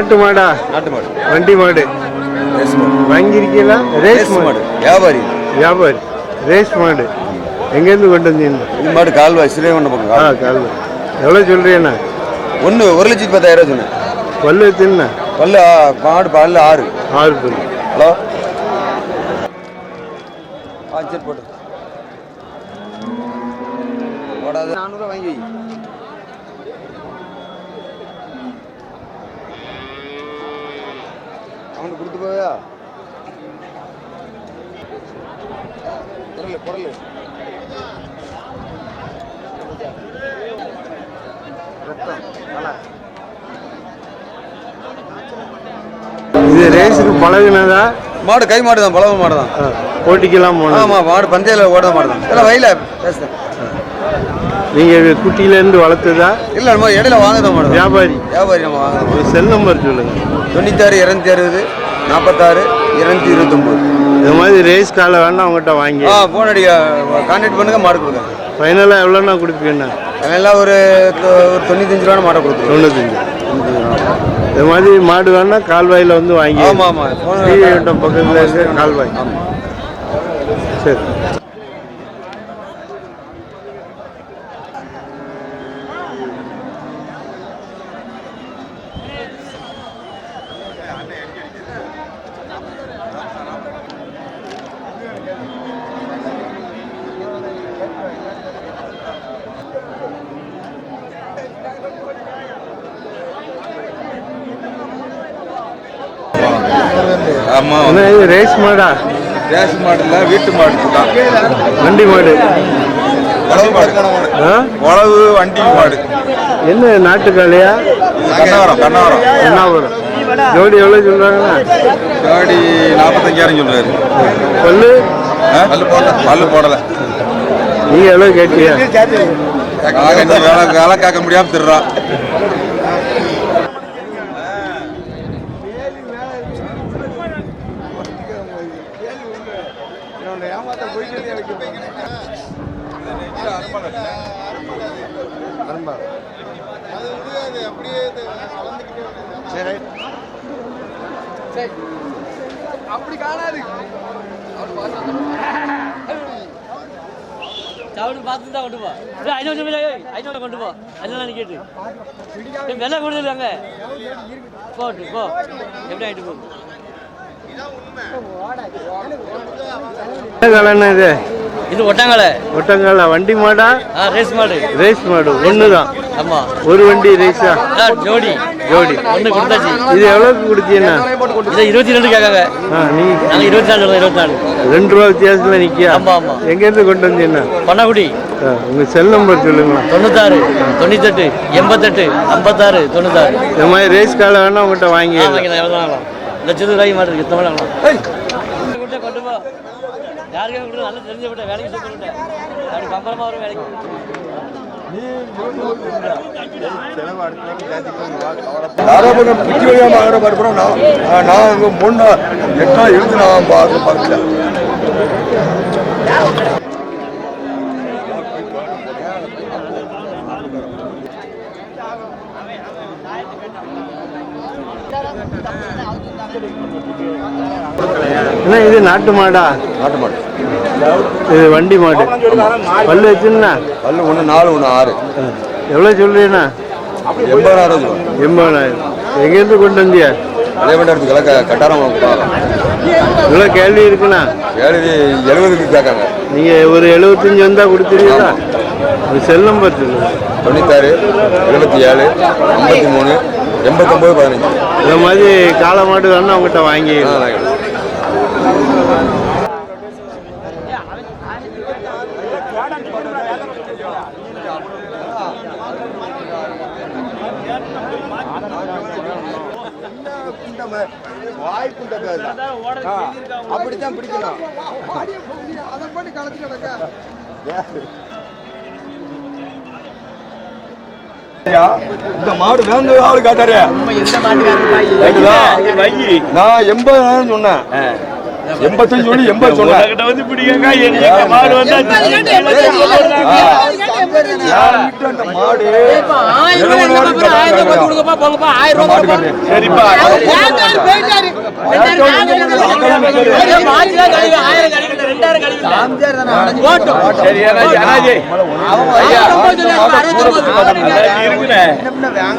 நாட்டு மாடா? நாட்டு மாடு. வண்டி மாடு. வாங்கியிருக்கீங்களா? ரேஸ் மாடு. வியாபாரி. வியாபாரி. ரேஸ் மாடு. எங்கேருந்து கொண்டு வந்தீங்க? இந்த மாடு கால்வாய் சிறுவண்ண பக்கம் ஆ கால் கால் எவ்வளோ சொல்கிறீண்ணா ஒன்று ஒரு லட்சத்தி பத்தாயிரம் சொன்னேன். பல்லு தின்ன பல்லு மாடு பல்லு ஆறு. ஆறு பல்லு. ஹலோ? ஆ சரி போட்டு நானூறுவா வாங்கி வை. அவனுக்கு கொடுத்து போயா குரல் குரல் இது ரேஸுக்கு பழகுனதா? மாடு கை மாடு தான் பழவ மாடு தான். போட்டிக்கெல்லாம் போனோம் ஆமா மாடு பந்தயில ஓடுற மாடு தான். இல்லை வயல பேசுறேன் நீங்கள் குட்டியிலேருந்து வளர்த்ததா? இல்லை நம்ம இடையில வாங்குத மாடு. வியாபாரி. வியாபாரி நம்ம வாங்குறோம் ஒரு செல் நம்பர் சொல்லுங்கள் தொண்ணூத்தாறு இரநூத்தி அறுபது. நாற்பத்தாறு இருநூத்தி இருபத்தொம்போது. இந்த மாதிரி ரேஸ் காலை வேணா அவங்ககிட்ட வாங்கி. ஆ ஃபோன் அடி கான்டாக்ட் பண்ணுங்க மாடு கொடுங்க ஃபைனலாக எவ்வளோண்ணா கொடுப்பீங்கண்ணா? அதெல்லாம் ஒரு தொ- ஒரு தொண்ணூத்தஞ்சு ரூபா மாடை கொடுத்துருவோம். தொண்ணூத்தஞ்சு. இந்த மாதிரி மாடு வேணா கால்வாயில் வந்து வாங்கி ஆமா ஆமா. Phone- ஸ்ரீவைகுண்டம் பக்கத்தில் இருக்க கால்வாய். சரி. ஆமா. என்ன இது ரேஸ் மாடா? ரேஷ் மாடு இல்லை வீட்டு மாடு தான் வண்டி மாடு. உழவு மாடு. உழவு வண்டி மாடு. என்ன நாட்டு காளையா? கண்ணாவரம் கண்ணாவரம். என்னாபுரம் ஜோடி எவ்வளோ சொல்கிறாங்கண்ணா காடி நாற்பத்தஞ்சாயிரம் சொல்றாரு. பல்லு? பல்லு போடல. பல்லு போடல. நீங்கள் எவ்வளோ இந்த வேலை வேலை கேட்க முடியாம திருறோம் சாப்பிட்டு பார்த்து தான் கொண்டு போ. ஐநூறு ரூபாய் ஐநூறு கொண்டு போ. அதெல்லாம் கேட்டு விலை கொடுத்துருங்க அங்கே போட்டு போ. எப்படி ஆகிட்டு போ இது? இது ஒட்டாங்கலை. ஒட்டங்கால வண்டி மாடா? ரேஸ் மாடு. ரேஸ் மாடு ஒன்று தான் ஆமாம் ஒரு வண்டி ரேஸா? ஆ ஜோடி. ஜோடி. ஒன்று கொடுத்தாச்சு இது எவ்வளோக்கு கொடுத்தீங்கண்ணா இதை இருபத்தி ரெண்டு கேட்காங்க ஆ நீங்கள் நாங்கள் இருபத்தி நாலு இருபத்தி நாலு. ரெண்டு ரூபா வித்தியாசத்தில் நிற்கியா ஆமாம் ஆமாம் எங்கேருந்து கொண்டு வந்தீங்கண்ணா பண்ணக்குடி ஆ, உங்க செல் நம்பர் சொல்லுங்களா. தொண்ணூத்தாறு தொண்ணூத்தெட்டு எண்பத்தெட்டு ஐம்பத்தாறு தொண்ணூத்தாறு. இந்த மாதிரி ரேஸ் காலை வேணா உங்கள்கிட்ட வாங்கி வாங்கிக்கலாம் லட்சத்து ரூபாய்க்கு மாட்டு எத்தனை வாங்கலாம். கொண்டு போ. யாருக்கும் கொண்டு நல்லா தெரிஞ்ச விட்ட வேலைக்கு விட்ட அப்படி பம்பரமாக வரும் வேலைக்கு. தாராபுரம் புத்தி வழியாக ஆகிற மறுபுறம் நான் நான் இங்கே முன்னா எட்டா இருந்து நான் பார்க்க பார்க்கல என்ன இது நாட்டு மாடா? நாட்டு மாடு. இது வண்டி மாடு. பல்லு வச்சுண்ணா பல்லு ஒன்று நாலு ஒன்று ஆறு. எவ்வளோ சொல்றீண்ணா எண்பதாயிரம் எண்பதாயிரம். எங்கேருந்து கொண்டு வந்தியா விளக்க கட்டாரம் இவ்வளோ கேள்வி இருக்குண்ணா. எழுதி எழுபதுக்கு கேட்காங்க. நீங்கள் ஒரு எழுபத்தஞ்சு வந்தால் கொடுத்துருவீங்களா? உங்கள் செல் நம்பர் சொல்லுங்கள் தொண்ணூத்தாறு எழுபத்தி ஏழு ஐம்பத்தி மூணு எண்பத்தொம்போது பதினஞ்சு. இந்த மாதிரி காளை மாடு வேணா உங்கள்கிட்ட வாங்கி ஆ நான் அப்படித்தான் பிடிக்கணும். இந்த மாடு வேந்த ஆளு காட்டாரு? கேக்குதா? நான் எண்பதாயிரம் சொன்னேன். எண்பத்தஞ்சு சொல்லி எண்பது உனக்கிட்ட வந்து பிடிக்கங்க எங்க மாடு வந்தா அந்த மாடு. சரிப்பா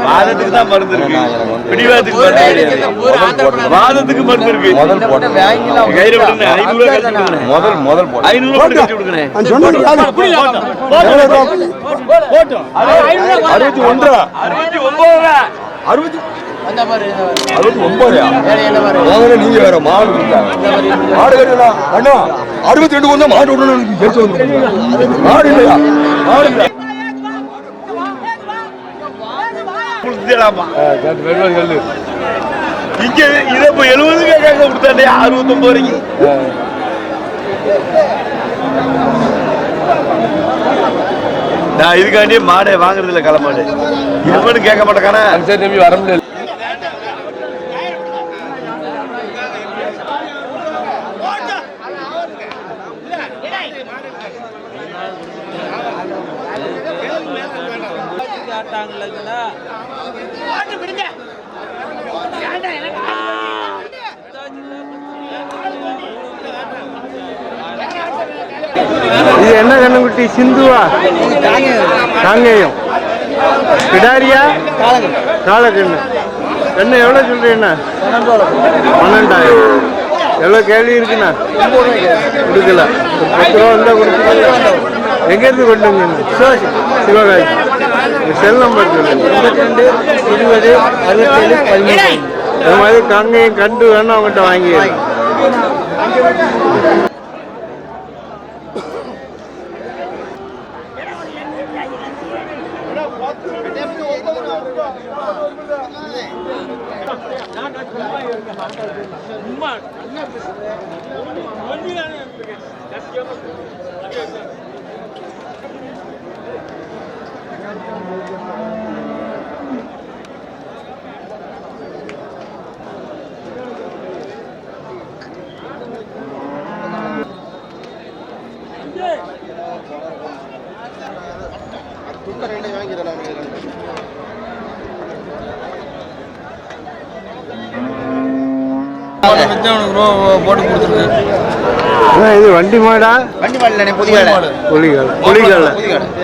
வாதத்துக்கு தான் மருந்து இருக்கு பிடிவாதத்துக்கு மருந்து கிடையாது வாதத்துக்கு மருந்து இருக்கு முதல் முதல் முதல் அறுபத்தி ஒன்றா? அறுபத்தி ஒன்பது அறுபத்தி அறுபத்தி ஒன்பதா நீங்க வேற மாடு. மாடு கட்டுனா அண்ணா அறுபத்தி ரெண்டு வந்தா மாடு விடணும் ஜெயிச்சு வந்து மாடு இல்லையா? மாடு இல்ல கொடுத்துடலாமா இங்க இதை இப்போ எழுபது கேட்காங்க கொடுத்தாண்டே அறுபத்தொன்பது வரைக்கும் நான் இதுக்காண்டி மாடை வாங்குறது இல்ல களமாடு. எவனும் கேட்க மாட்டேக்கானே சரி தம்பி வர முடியாது இது என்ன கண்ணுக்குட்டி? சிந்துவா? காங்கேயம். கிடாரியா காலக்கண்ணு. கண்ணு எவ்வளோ சொல்றீங்கண்ணா பன்னெண்டாயிரம். எவ்வளோ கேள்வி இருக்குண்ணா? கொடுக்கல. பத்து ரூபா வந்தால் கொடுத்துருங்க எங்கேருந்து கொண்டு வந்தீங்க? சிவகாசி. செல் நம்பர் எண்பத்தி ரெண்டு இருபது அறுபத்தேழு பதிமூணு அது மாதிரி காங்கேயம் கண்டு வேணா அவங்ககிட்ட வாங்கி. போட்டு கொடுத்துருக்கு. அண்ணா, இது வண்டி மாடா? வண்டி மாடல புதிய கடை. புலிகள் புலிகள்.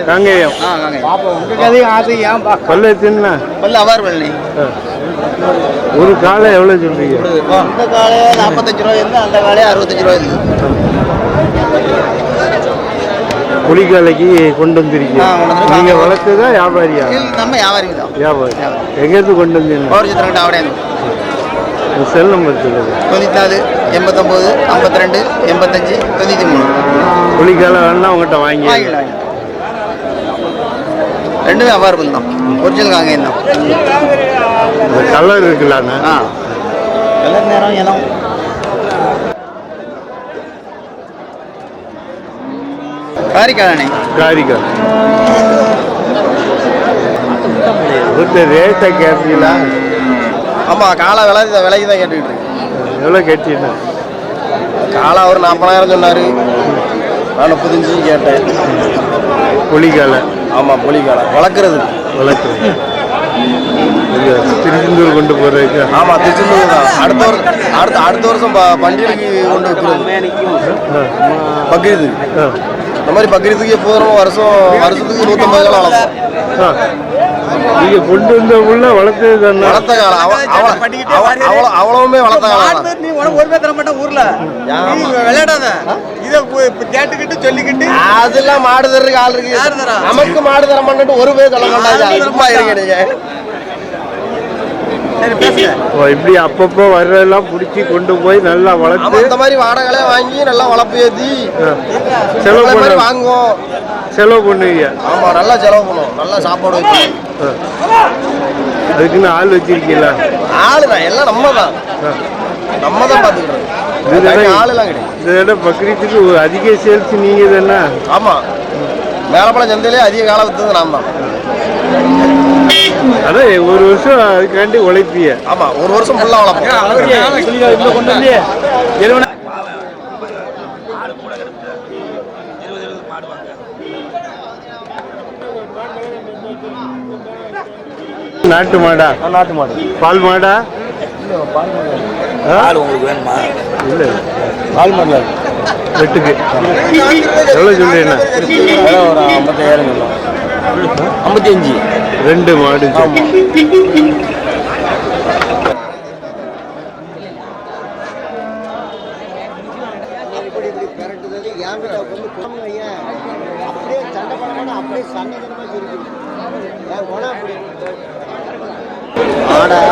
காங்கேயம். ஆ வாங்க உங்களுக்கு அதையும் ஆசை ஏன் பா பல்ல தின்னா பல்ல அவார் பழனி ஒரு காலை எவ்வளோ சொல்றீங்க? இந்த காலையே நாற்பத்தஞ்சு ரூபா இருந்து அந்த காலையே அறுபத்தஞ்சு ரூபா இருந்து புலிகாலைக்கு கொண்டு வந்திருக்கீங்க. நீங்க வளர்த்ததா வியாபாரியா? நம்ம வியாபாரிங்க தான் வியாபாரி. எங்கேருந்து கொண்டு வந்தீங்க? பவர் சித்திரம் அவடையாங்க செல் நம்பர் சொல்லுங்க. தொண்ணூற்றி நாலு எண்பத்தொம்போது ஐம்பத்தி ரெண்டு எண்பத்தஞ்சு தொண்ணூற்றி மூணு புலிகாலை வேணா உங்கள்கிட்ட வாங்கி ரெண்டுமே அவார்பல் தான் ஒரிஜினல் காங்கேயம் தான் கலர் இருக்குல்லாண்ணா ஆ. வெள்ளை நேரம் இனம் காரிக்காலனே காரிக்கால் ஒருத்தர் ரேட்டை கேட்பீங்களா ஆமாம் காலை விலை விலைக்கு தான் கேட்டுக்கிட்டு எவ்வளோ கேட்டீங்கன்னா காலை அவர் நாற்பதாயிரம் சொன்னார். நான் முப்பத்தஞ்சு கேட்டேன். புலிகாலை. ஆமாம் புலிக்காலை வளர்க்குறது. வளர்க்குறது. திருச்செந்தூர் கொண்டு போகிறதுக்கு ஆமாம் திருச்செந்தூர் தான். அடுத்த வருஷம் அடுத்த அடுத்த வருஷம் பண்டிகைக்கு கொண்டு வைக்கிறது பக்ரீது. இந்த மாதிரி பக்ரீத்துக்கு எப்போதும் வருஷம் வருஷத்துக்கு நூற்றம்பது காலம் வளர்ப்போம் கொண்டு வந்த உள்ள வளர்த்தது தானே? வளர்த்த காலம். அவ- அவ- அவ- அவ்வளோ அவ்வளவுமே வளர்த்த காலம். நீ உனக்கு ஒரு பேர் தர மாட்டேன் ஊர்ல. விளையாடாத. இத கேட்டுக்கிட்டு சொல்லிக்கிட்டு. அதெல்லாம் மாடு தர்றதுக்கு ஆள் இருக்கு. யாரு தரா? நமக்கு மாடு தர மாட்டேன் ஒரு பேர் சொல்ல மாட்டாங்க சும்மா நீங்க சரி பேசுங்க ஓ, இப்படி அப்பப்போ வர்றதெல்லாம் பிடிச்சி கொண்டு போய் நல்லா வளர்த்து இந்த மாதிரி வாடகைகளே வாங்கி நல்லா வளர்ப்பு ஆ, செலவு பண்ண. வாங்குவோம். செலவு பண்ணுவீங்க. ஆமா நல்லா செலவு பண்ணுவோம். நல்லா சாப்பாடு வச்சு. அதுக்குன்னு ஆள் வச்சிருக்கீங்களா? ஆளு தான் எல்லாம் நம்ம தான். நம்ம தான் தானே- ஆளுலாம் கிடையாது. இந்த தடவை பக்ரீத்துக்கு அதிக சேல்ஸ் நீங்க தானே ஆமா. மேலப்பழம் சந்தையிலே அதிக காலம் வித்தது நான் தான் அதான் ஒரு வருஷம் அதுக்காண்டி உழைப்பிய. ஆமா ஒரு வருஷம் ஃபுல்லா வளர்ப்போம் கொண்டு வந்து எழுவன நாட்டு மாடா? நாட்டு மாடு. பால் மாடா? பால் உங்களுக்கு வேணுமா? இல்லை பால் மாடல? வெட்டுக்கு. எவ்வளோ சொல்றீங்கண்ணா ஒரு ஐம்பத்தாயிரம் சொல்லுவோம். ஐம்பத்தி அஞ்சு ரெண்டு மாடு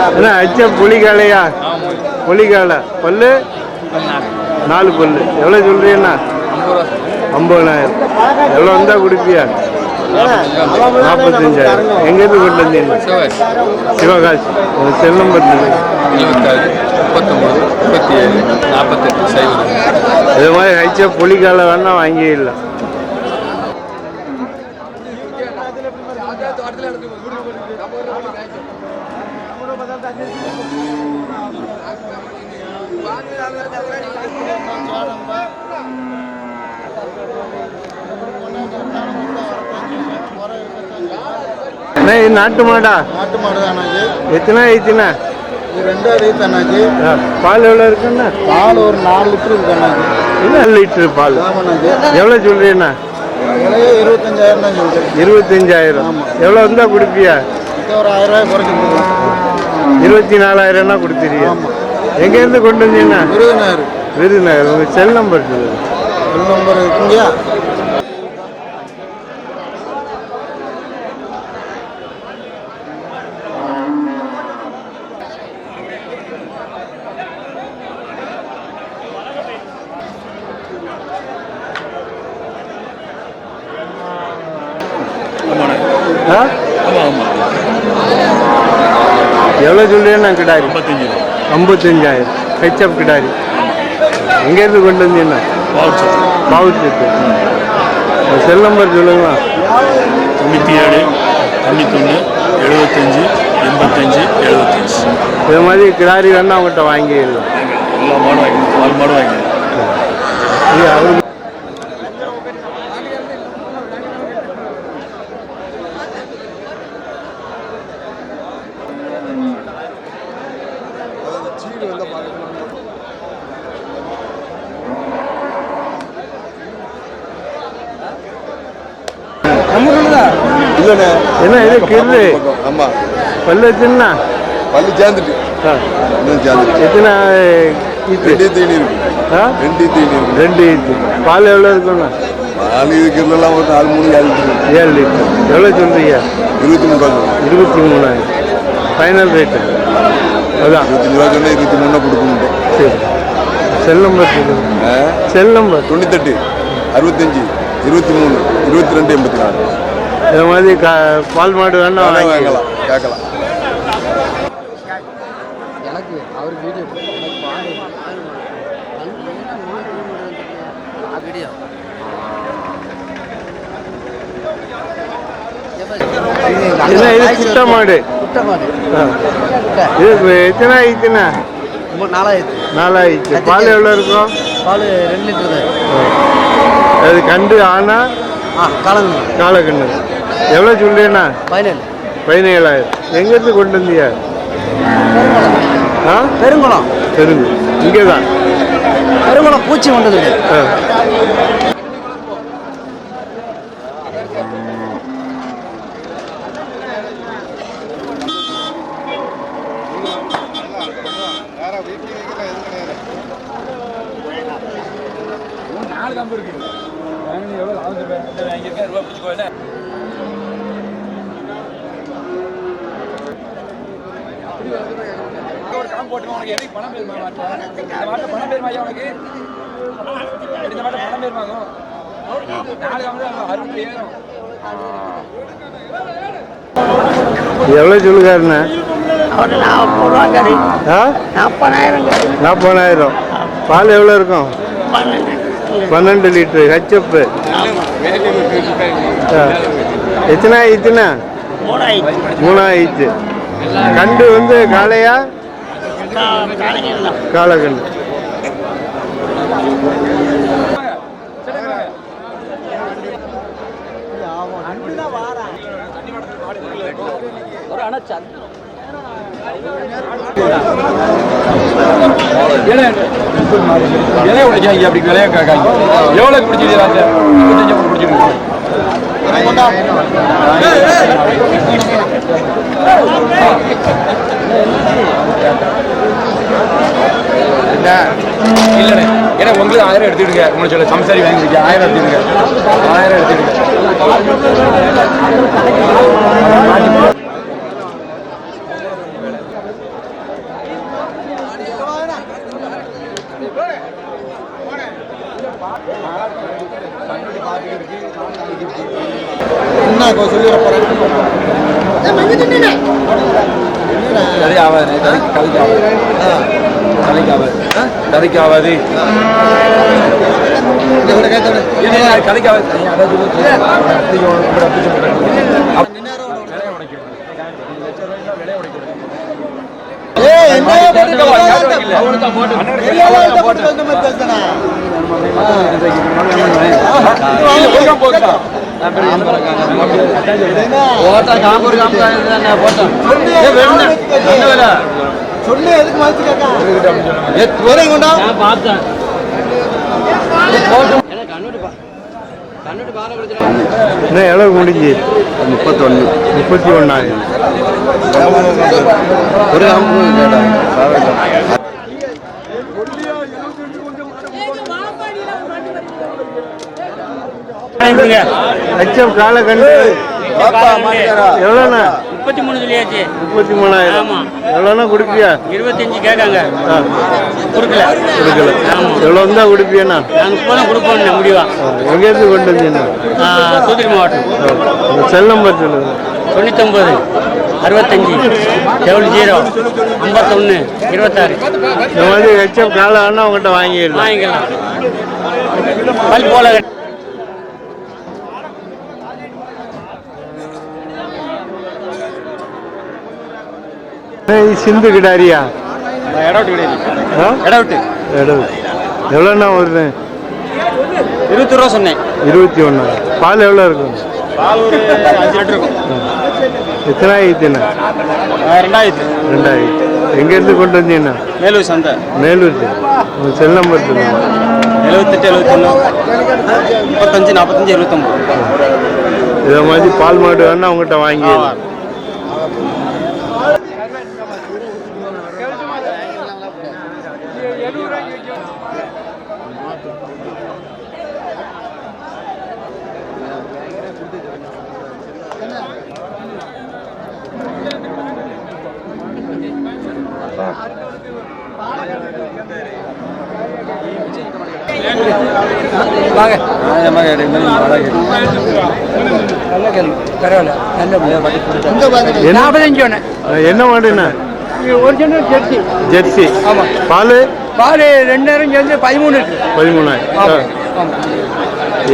என்ன அச்ச புலிகாலையா புலிகாலை பல்லு? நாலு. பல்லு. எவ்வளோ சொல்றீங்கண்ணா? ஐம்பதாயிரம். எவ்வளோ வந்தா கொடுப்பியா? நாற்பத்தஞ்சாயிரம் எங்கேருந்து கொண்டு வந்தீங்க சிவகாசி உங்க செல் நம்பர் சொல்லுங்க இருபத்தாறு முப்பத்தொம்பது முப்பத்தி ஏழு நாற்பத்தெட்டு சைபர் இது மாதிரி ஹைச்சா புலிகாலை வேணா வாங்கிடலாம் அண்ணா, இது நாட்டு மாடா? நாட்டு மாடு தானாச்சு எத்தனை ஐத்தினா இது ரெண்டாவது தானாச்சு பால் எவ்வளோ இருக்குண்ணா பால் ஒரு நாலு லிட்டர் இருக்கு அண்ணாச்சி என்ன லிட்டரு பால்? ஆமாண்ணாச்சி எவ்வளோ விலையே இருபத்தஞ்சாயிரம் தான் சொல்றேன். இருபத்தஞ்சாயிரம். எவ்வளோ இருந்தா கொடுப்பியா? ஒரு ஆயிரம் ரூபாய் குறைச்சி கொடுக்கலாம் இருபத்தி நாலாயிரம்னா கொடுத்துருவியா எங்கேருந்து கொண்டு வந்தீங்கன்னா விருதுநகர். விருதுநகர் உங்கள் செல் நம்பர் செல் நம்பர் இருக்குங்கயா ஆ எவ்வளோ சொல்றீங்கண்ணா கிடாரி ஐம்பத்தஞ்சு ஐம்பத்தஞ்சாயிரம் ஹெச்எப் கிடாரி. எங்கேருந்து கொண்டு வந்தீங்கன்னா? பாவச்சத்து செல் நம்பர் சொல்லுங்களா தொண்ணூற்றி ஏழு தொண்ணூத்தொன்று எழுபத்தஞ்சு எண்பத்தஞ்சு எழுபத்தஞ்சு. இது மாதிரி கிடாரி வேணா அவங்ககிட்ட வாங்கிடலாம். எல்லா மாடும் வாங்கிடும் பால் மாடும் வாங்கிடும் இது அவருக்கு இல்லைண்ணே. என்ன இது கிரு ஆமா. பல்லு வச்சுன்னா? பள்ளி சேர்ந்துட்டு. இன்னும் சேர்ந்துட்டு. எத்தனை ரெண்டு தீனி இருக்கு. ரெண்டு தீனி இருக்கு. ரெண்டு ஈத்து. பால் எவ்வளோ இருக்குண்ணா நாலு இருக்கிறதெல்லாம் ஒரு நாலு மூணு ஏழு லிட்டர் ஏழு லிட்டர். எவ்வளோ சொல்றீங்க? இருபத்தி மூணு ரூபா சொல்லுங்க. இருபத்தி மூணாயிரம். ஃபைனல் ரேட்டு அதான். இருபத்தஞ்சு ரூபா சொன்னா இருபத்தி மூணு கொடுக்கணும் சரி. செல் நம்பர் செல் நம்பர் தொண்ணூத்தெட்டு அறுபத்தஞ்சு இருபத்தி மூணு இருபத்தி ரெண்டு எண்பத்தி நாலு. இது மாதிரி கா பால் மாடு வேணா வாங்கலாம் கேட்கலாம். என்ன இது குட்டை மாடு. இது எத்தனை ஆயிடுச்சுண்ணா? நாலாயிரத்து நாலாயிடுச்சு. பால் எவ்வளோ இருக்கும்? பால் ரெண்டு லிட்டர் தான். அது கண்டு ஆனா ஆ கலந்து காலக்கண்ணு எவ்வளோ சொல்றீண்ணா பதினேழு. பதினேழாயிரம். எங்கேருந்து கொண்டு வந்தியா ஆ? பெருங்குளம். தெரிஞ்சு இங்கே தான் பெருங்குளம் பூச்சி கொண்டது ஆ. எவ்வளோ சொல்லுகாருண்ணா? அவரு நாற்பது ரூபா கறி. ஆ? நாற்பதாயிரம் நாற்பதாயிரம். பால் எவ்வளோ இருக்கும்? பன்னெண்டு. லிட்டரு ஹெச்எப்பு எத்தனை ஆயிடுச்சுண்ணா மூணாயிடுச்சு கண்டு வந்து காளையா? காலையில் காலக்கண்டு விலைய உடைக்காங்க அப்படி விலைய கேட்காங்க எவ்வளோக்கு பிடிச்சிருக்காங்க இருபத்தஞ்சு பிடிச்சிருக்கு இல்லைண்ணே ஏன்னா உங்களுக்கு ஆயிரம் எடுத்துடுங்க உங்களுக்கு சொல்ல சம்சாரி வாங்கிடுங்க ஆயிரம் எடுத்துடுங்க ஆயிரம் எடுத்துடுங்க கதை ஆகாது கதை கதைக்கு ஆகாது கதைக்கு ஆகாது ஆகாது கதைக்கு ஆகாது சொல்லு எதுக்கு மதிச்சு கேட்க கொண்டா நான் பார்த்தேன். என்ன எவ்வளோ முடிஞ்சு? முப்பத்தொன்னு. முப்பத்தி ஒன்றாயிரம் ஒரு காம்பு கேட்டாங்க லட்சம் காலை கண்டு. எவ்வளோண்ணா? முப்பத்தி மூணு சொல்லியாச்சு முப்பத்தி மூணாயிரம். ஆமா. எவ்வளோண்ணா கொடுப்பியா? இருபத்தஞ்சு கேட்காங்க கொடுக்கல. கொடுக்கல. ஆமா. எவ்வளோ இருந்தால் கொடுப்பியாண்ணா? நாங்கள் இப்போ தான் கொடுப்போம் முடிவா எங்கேருந்து கொண்டு வந்தீங்கண்ணா தூத்துக்குடி மாவட்டம். செல் நம்பர் சொல்லுங்க. தொண்ணூத்தொம்பது அறுபத்தஞ்சி டபுள் ஜீரோ ஐம்பத்தொன்று இருபத்தாறு. இந்த மாதிரி ஹெச்எம் காலை வேணா உங்கள்கிட்ட வாங்கிடலாம். வாங்கிக்கலாம். பல் போல சிந்து கிடாரியா? எவ்வளோண்ணா வருது? இருபத்தி ரூபா சொன்னேன். இருபத்தி ஒன்றா பால் எவ்வளோ இருக்கும்? பால் ஒரு அஞ்சு லிட்டர் இருக்கும். எத்தனை ஆயிடுச்சுண்ணா ரெண்டாயிரத்து. ரெண்டாயிரத்து. எங்கேருந்து கொண்டு வந்தீங்கண்ணா? மேலூர் சந்தை. மேலூர் உங்கள் செல் நம்பர் சொல்லுங்க. எழுபத்தெட்டு எழுபத்தொன்று முப்பத்தஞ்சு நாற்பத்தஞ்சு எழுபத்தொம்பது இதை மாதிரி பால் மாடு வேணா உங்கள்கிட்ட வாங்கிடலாம் என்ன மாடுண்ணா ஒரிஜினல் ஜெர்சி ஜெர்சி ஆமாம் பால்? பால் ரெண்டு நேரம் சேர்ந்து பதிமூணு பதிமூணாயிரம்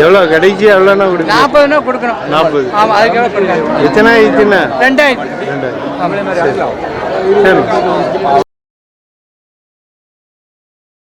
எவ்வளோ கடைக்கு எவ்வளோண்ணா கொடுங்க நாற்பதுனா கொடுக்கணும். நாற்பது. ஆமாம் அதுக்கு எவ்வளோ கொடுக்கணும் எத்தனை ஆயிடுச்சுண்ணா? ரெண்டாயிரத்து. ரெண்டாயிரம் சரி